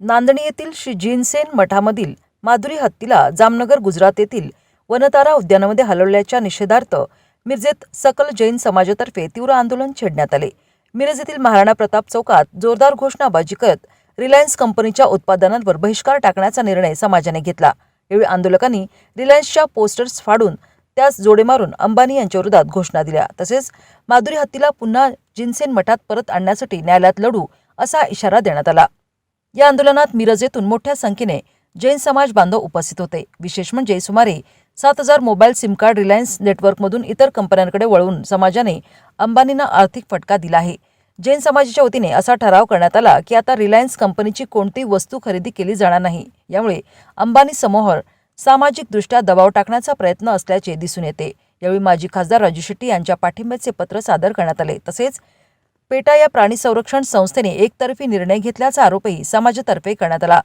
नांदणी येथील श्री जिनसेन मठामधील माधुरी हत्तीला जामनगर गुजरात येथील वनतारा उद्यानामध्ये हलवल्याच्या निषेधार्थ मिरजेत सकल जैन समाजातर्फे तीव्र आंदोलन छेडण्यात आले. मिरज येथील महाराणा प्रताप चौकात जोरदार घोषणाबाजी करत रिलायन्स कंपनीच्या उत्पादनांवर बहिष्कार टाकण्याचा निर्णय समाजाने घेतला. यावेळी आंदोलकांनी रिलायन्सच्या पोस्टर्स फाडून त्यास जोडे मारून अंबानी यांच्या विरोधात घोषणा दिल्या. तसेच माधुरी हत्तीला पुन्हा जिनसेन मठात परत आणण्यासाठी न्यायालयात लढू असा इशारा देण्यात आला. या आंदोलनात मिरज येथून मोठ्या संख्येने जैन समाज बांधव उपस्थित होते. विशेष म्हणजे सुमारे सात हजार मोबाईल सिम कार्ड रिलायन्स नेटवर्कमधून इतर कंपन्यांकडे वळवून समाजाने अंबानींना आर्थिक फटका दिला आहे. जैन समाजाच्या वतीने असा ठराव करण्यात आला की आता रिलायन्स कंपनीची कोणतीही वस्तू खरेदी केली जाणार नाही. यामुळे अंबानी समोहर सामाजिकदृष्ट्या दबाव टाकण्याचा प्रयत्न असल्याचे दिसून येते. यावेळी माजी खासदार राजू शेट्टी यांच्या पाठिंब्याचे पत्र सादर करण्यात आले. तसेच पेटा या प्राणी संरक्षण संस्थेने एकतर्फी निर्णय घेतल्याचा आरोपही समाजातर्फे करण्यात आला.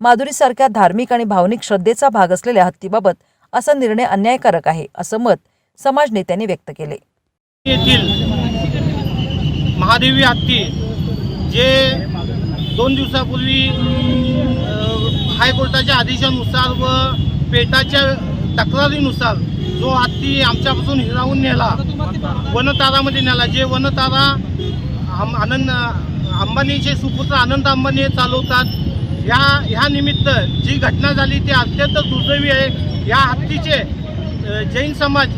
माधुरीसारख्या धार्मिक आणि भावनिक श्रद्धेचा भाग असलेल्या हत्तीबाबत असा निर्णय अन्यायकारक आहे असं मत समाज नेत्यांनी व्यक्त केले. येथील महादेवी हत्ती जे दोन दिवसापूर्वी हायकोर्टाच्या आदेशानुसार व पेटाच्या तक्रारीनुसार जो हत्ती आमच्यापासून हिरावून नेला वनतारामध्ये नेला जे वनतारा आम आनंद अंबानीचे सुपुत्र आनंद अंबानी हे चालवतात ह्या ह्या निमित्त जी घटना झाली ती अत्यंत दुर्दैवी आहे. या हत्तीचे जैन समाज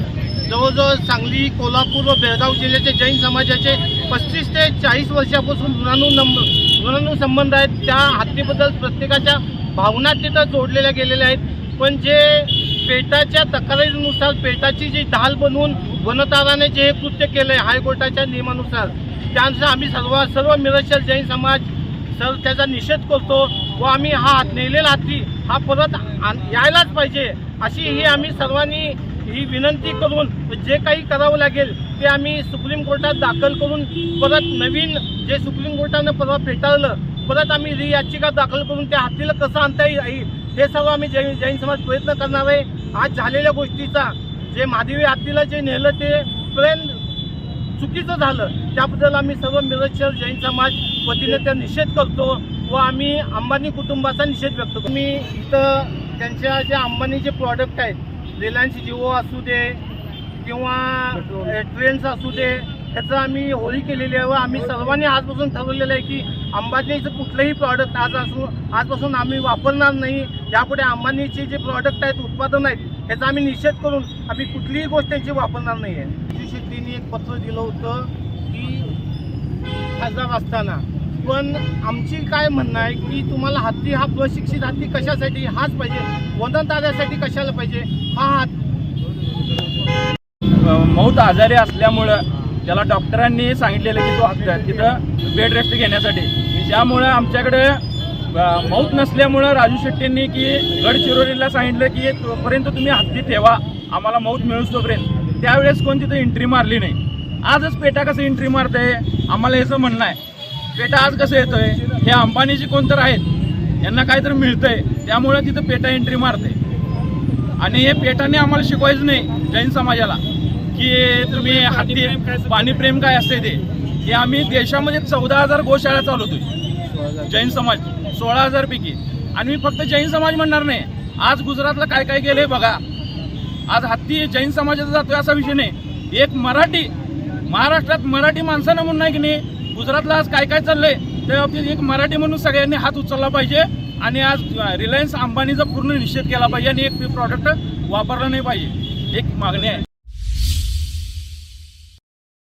जवळजवळ सांगली कोल्हापूर व बेळगाव जिल्ह्याचे जैन समाजाचे पस्तीस ते चाळीस वर्षापासून ऋणानु ऋणानु संबंध आहेत. त्या हत्तीबद्दल प्रत्येकाच्या भावना तिथं जोडलेल्या गेलेल्या आहेत. पण जे पेटाच्या तक्रारीनुसार पेटाची जी ढाल बनवून वनताराने जे हे कृत्य केलं आहे हायकोर्टाच्या नियमानुसार त्यांचा आम्ही सर्व सर्व मिरजच्या जैन समाज सर त्याचा निषेध करतो व आम्ही हा हात नेलेला हाती हा परत आण- यायलाच पाहिजे. अशी ही आम्ही सर्वांनी ही विनंती करून जे काही करावं लागेल ते आम्ही सुप्रीम कोर्टात दाखल करून परत नवीन जे सुप्रीम कोर्टानं परवा फेटाळलं परत आम्ही ही याचिका दाखल करून त्या हातीला कसं आणता येईल हे सर्व आम्ही जैन जैन समाज प्रयत्न करणार आहे. आज झालेल्या गोष्टीचा जे महादेवी हत्तीला जे नेलं ते प्रेम चुकीचं झालं त्याबद्दल आम्ही सर्व मिरज शहर जैन समाज वतीने त्या निषेध करतो व आम्ही अंबानी कुटुंबाचा निषेध व्यक्त करतो. मी इथं त्यांच्या जे अंबानीचे प्रॉडक्ट आहेत रिलायन्स जिओ असू दे किंवा ट्रेन्स असू दे त्याचं आम्ही होळी केलेली आहे व आम्ही सर्वांनी आजपासून ठरवलेलं आहे की अंबानीचं कुठलंही प्रॉडक्ट आज असू आजपासून आम्ही वापरणार नाही. यापुढे अंबानीचे जे प्रॉडक्ट आहेत उत्पादन आहेत ह्याचा आम्ही निषेध करून आम्ही कुठलीही गोष्ट त्यांची वापरणार नाही आहे. राजू एक पत्र दिलं होतं की खासदार असताना. पण आमची काय म्हणणं आहे की तुम्हाला हत्ती हा प्रशिक्षित हत्ती कशासाठी? हाच पाहिजे. वंदनदारासाठी कशाला पाहिजे? हा हात. मौत आजारी असल्यामुळं त्याला डॉक्टरांनी सांगितलेलं की तो हत्या- तिथं बेड रेस्ट घेण्यासाठी. त्यामुळं आमच्याकडे मौत नसल्यामुळं राजू शेट्टींनी की गडचिरोलीला सांगितलं की तोपर्यंत तुम्ही हत्ती ठेवा. आम्हाला मौत मिळूच तोपर्यंत. त्यावेळेस कोण तिथं एंट्री मारली नाही. आजच पेटा कसं एंट्री मारतंय? आम्हाला याचं म्हणणं आहे. पेटा आज कसं येतोय? हे अंबानीची कोणतर आहेत. यांना काहीतरी मिळतंय. त्यामुळं तिथं पेटा एंट्री मारते आणि हे पेटाने आम्हाला शिकवायचं नाही जैन समाजाला की तुम्ही हत्ती पाणी प्रेम काय असते ते? हे आम्ही देशामध्ये चौदा हजार गोशाळा चालवतोय. जैन समाज सोळा हजार पैकी. आणि मी फक्त जैन समाज म्हणणार नाही. आज गुजरातला काय काय केलंय बघा. आज हत्ती जैन समाजाचा जातोय असा विषय नाही. एक मराठी महाराष्ट्रात मराठी माणसानं म्हणून नाही की नाही गुजरातला आज काय काय चाललंय त्या बाबतीत एक मराठी म्हणून सगळ्यांनी हात उचलला पाहिजे आणि आज रिलायन्स अंबानीचा पूर्ण निषेध केला पाहिजे आणि एक प्रॉडक्ट वापरलं नाही पाहिजे. एक मागणी आहे.